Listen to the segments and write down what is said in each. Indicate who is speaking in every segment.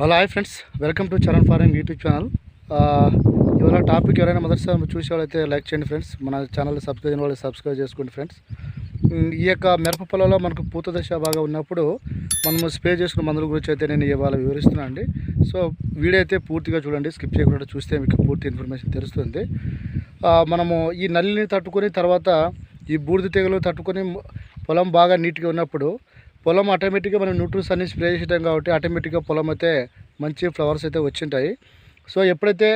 Speaker 1: Hello hi friends welcome to Charan farming YouTube channel ఇవాళ topic ఎవరైనా మొదటిసారి చూసేవాళ్ళైతే లైక్ చేయండి ఫ్రెండ్స్ మన ఛానల్ సబ్స్క్రైబ్ వాళ్ళు సబ్స్క్రైబ్ చేసుకోండి ఫ్రెండ్స్ ఈ యొక్క మిరప పొలంలో మనకు పూత దశ బాగా ఉన్నప్పుడు మనము స్ప్రే చేసుకున్న మందుల గురించి అయితే నేను ఇవాళ వివరిస్తున్నాను అండి. సో వీడియో అయితే పూర్తిగా చూడండి. స్కిప్ చేయకుండా చూస్తే మీకు పూర్తి ఇన్ఫర్మేషన్ తెలుస్తుంది. మనము ఈ నల్లిని తట్టుకొని తర్వాత ఈ బూడిద తెగలు తట్టుకొని పొలం బాగా నీట్గా ఉన్నప్పుడు పొలం ఆటోమేటిక్గా మనం న్యూట్రిన్స్ అన్ని స్ప్రే చేసాం కాబట్టి ఆటోమేటిక్గా పొలం అయితే మంచి ఫ్లవర్స్ అయితే వచ్చింటాయి. సో ఎప్పుడైతే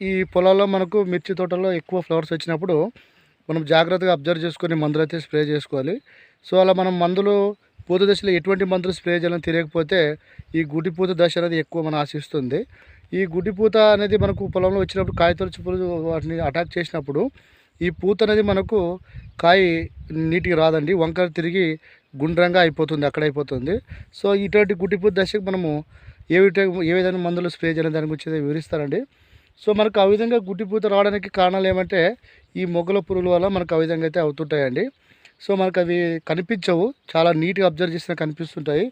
Speaker 1: ఈ పొలాల్లో మనకు మిర్చి తోటలో ఎక్కువ ఫ్లవర్స్ వచ్చినప్పుడు మనం జాగ్రత్తగా అబ్జర్వ్ చేసుకొని మందులు అయితే స్ప్రే చేసుకోవాలి. సో అలా మనం మందులు పూత దశలో ఎటువంటి మందులు స్ప్రే చేయాలని తెలియకపోతే ఈ గుడ్డి పూత దశ అనేది ఎక్కువ మనం ఆశిస్తుంది. ఈ గుడ్డి పూత అనేది మనకు పొలంలో వచ్చినప్పుడు కాయతొలచి పురుగు వాటిని అటాక్ చేసినప్పుడు ఈ పూత అనేది మనకు కాయ నీటికి రాదండి. వంకర తిరిగి గుండ్రంగా అయిపోతుంది అక్కడ అయిపోతుంది. సో ఇటువంటి గుడ్డి పూత దశకు మనము ఏ ఏ విధంగా మందులు స్ప్రే చేయడం దాని గురించి వివరిస్తారండి సో మనకు ఆ విధంగా గుడ్డిపూత రావడానికి కారణాలు ఏమంటే ఈ మొగ్గల పురుగుల వల్ల మనకు ఆ విధంగా అయితే అవుతుంటాయండి. సో మనకు అవి కనిపించవు. చాలా నీట్గా అబ్జర్వ్ చేసినా కనిపిస్తుంటాయి.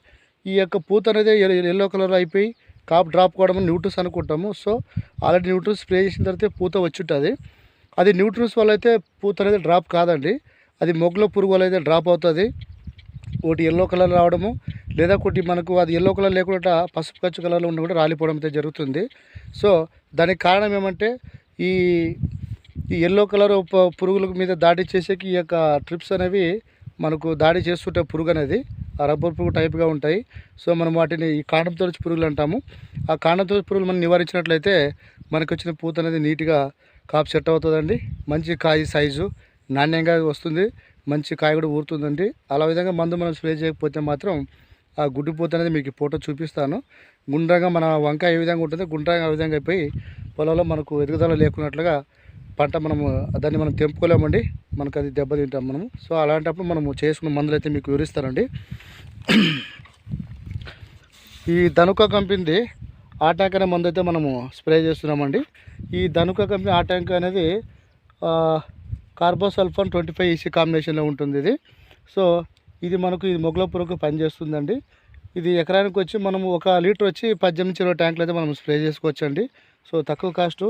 Speaker 1: ఈ యొక్క పూత అనేది ఎల్లో కలర్ అయిపోయి కాప్ డ్రాప్ కావడం న్యూట్రన్స్ అనుకుంటాము. సో ఆల్రెడీ న్యూట్రన్స్ స్ప్రే చేసిన తర్వాత పూత వచ్చింటుంది. అది న్యూట్రన్స్ వల్ల అయితే పూత అనేది డ్రాప్ కాదండి. అది మొగ్గల పురుగు వల్ల అయితే డ్రాప్ అవుతుంది. ఒకటి ఎల్లో కలర్ రావడము లేదా ఒకటి మనకు అది ఎల్లో కలర్ లేకుండా పసుపు ఖర్చు కలర్లో ఉన్న కూడా రాలిపోవడం అయితే జరుగుతుంది. సో దానికి కారణం ఏమంటే ఈ ఈ ఎల్లో కలర్ పురుగుల మీద దాడి చేసేకి ఈ యొక్క ట్రిప్స్ అనేవి మనకు దాడి చేస్తుంటే పురుగు అనేది ఆ రబ్బర్ పురుగు టైప్గా ఉంటాయి. సో మనం వాటిని ఈ కాండం పురుగులు అంటాము. ఆ కాండం పురుగులు మనం నివారించినట్లయితే మనకు వచ్చిన పూత అనేది నీట్గా కాపు సెట్ అవుతుందండి. మంచి కాయ సైజు నాణ్యంగా వస్తుంది. మంచి కాయ కూడా ఊరుతుందండి. అలా విధంగా మందు మనం స్ప్రే చేయకపోతే మాత్రం ఆ గుడ్డిపోత అనేది మీకు ఫోటో చూపిస్తాను. గుండ్రంగా మన వంకాయ ఏ విధంగా ఉంటుందో గుండ్రంగా ఆ విధంగా అయిపోయి పొలంలో మనకు ఎదుగుదల లేకున్నట్లుగా పంట మనము దాన్ని మనం తెంపుకోలేమండి. మనకు అది దెబ్బతింటాం మనము. సో అలాంటప్పుడు మనము చేసుకున్న మందులు అయితే మీకు వివరిస్తానండి. ఈ ధనుక కంపెనీది ఆ ట్యాంక్ అనే మందు అయితే మనము స్ప్రే చేస్తున్నామండి. ఈ ధనుక కంపెనీ ఆ ట్యాంక్ అనేది కార్బోసల్ఫాన్ ట్వంటీ ఫైవ్ ఈసీ కాంబినేషన్లో ఉంటుంది ఇది. సో ఇది మనకు ఇది మొగలపురకు పనిచేస్తుందండి. ఇది ఎకరానికి వచ్చి మనము ఒక లీటర్ వచ్చి పద్దెనిమిది ఇరవై ట్యాంకులు అయితే మనం స్ప్రే చేసుకోవచ్చండి. సో తక్కువ కాస్ట్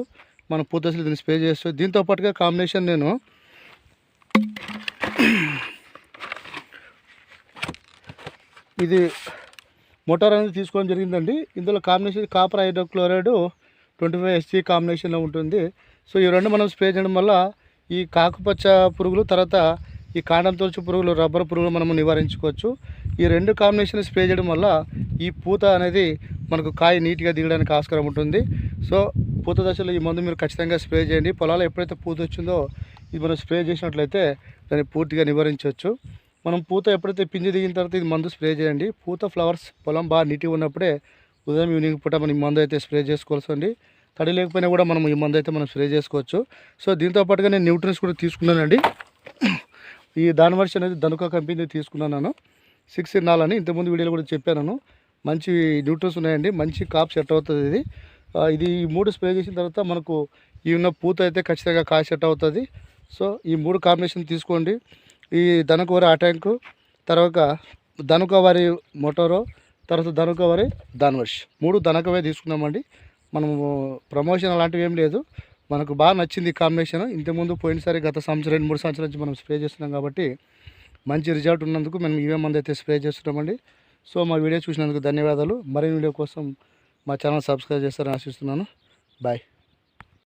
Speaker 1: మనం పూతసలు దీన్ని స్ప్రే చేస్తూ దీంతో పాటుగా కాంబినేషన్ నేను ఇది మోటార్ అనేది తీసుకోవడం జరిగిందండి. ఇందులో combination copper hydrochloride twenty five SC కాంబినేషన్లో ఉంటుంది. సో ఈ రెండు మనం స్ప్రే చేయడం వల్ల ఈ కాకుపచ్చ పురుగులు తర్వాత ఈ కాండం తొలచు పురుగులు రబ్బర్ పురుగులు మనము నివారించుకోవచ్చు. ఈ రెండు కాంబినేషన్ స్ప్రే చేయడం వల్ల ఈ పూత అనేది మనకు కాయ నీట్గా దిగడానికి ఆస్కారం ఉంటుంది. సో పూత దశలో ఈ మందు మీరు ఖచ్చితంగా స్ప్రే చేయండి. పొలాలు ఎప్పుడైతే పూత వచ్చిందో ఇది మనం స్ప్రే చేసినట్లయితే దాన్ని పూర్తిగా నివారించవచ్చు. మనం పూత ఎప్పుడైతే పిండి దిగిన తర్వాత ఇది మందు స్ప్రే చేయండి. పూత ఫ్లవర్స్ పొలం బాగా నీట్గా ఉన్నప్పుడే ఉదయం ఈవినింగ్ పూట మనం మందు అయితే స్ప్రే చేసుకోవాల్సి ఉంది. తడి లేకపోయినా కూడా మనం ఈ మందు అయితే మనం స్ప్రే చేసుకోవచ్చు. సో దీంతో పాటుగా నేను న్యూట్రన్స్ కూడా తీసుకున్నానండి. ఈ దాని వర్షం అనేది ధనుక కంపెనీ తీసుకున్నాను సిక్స్ ఇన్నాలని ఇంతకుముందు వీడియోలో కూడా చెప్పాను మంచి న్యూట్రన్స్ ఉన్నాయండి. మంచి కాప్ సెట్ అవుతుంది ఇది. ఇది ఈ మూడు స్ప్రే చేసిన తర్వాత మనకు ఈ ఉన్న పూత అయితే ఖచ్చితంగా కాయ సెట్ అవుతుంది. సో ఈ మూడు కాంబినేషన్ తీసుకోండి. ఈ ధనుక వారి ఆ ట్యాంకు తర్వాత ధనుక వారి మోటారో తర్వాత ధనుక వరి దాన్వర్ష్ మూడు ధనుకవే తీసుకున్నామండి. మనము ప్రమోషన్ అలాంటివి ఏం లేదు. మనకు బాగా నచ్చింది ఈ కాంబినేషన్ ఇంతకుముందు పోయినసారి గత సంవత్సరం రెండు మూడు సంవత్సరాల నుంచి మనం స్ప్రే చేస్తున్నాం కాబట్టి మంచి రిజల్ట్ ఉన్నందుకు మనం ఇవే మంది అయితే స్ప్రే చేస్తున్నామండి. సో మా వీడియో చూసినందుకు ధన్యవాదాలు. మరిన్ని వీడియో కోసం మా ఛానల్ సబ్స్క్రైబ్ చేస్తారని ఆశిస్తున్నాను. బాయ్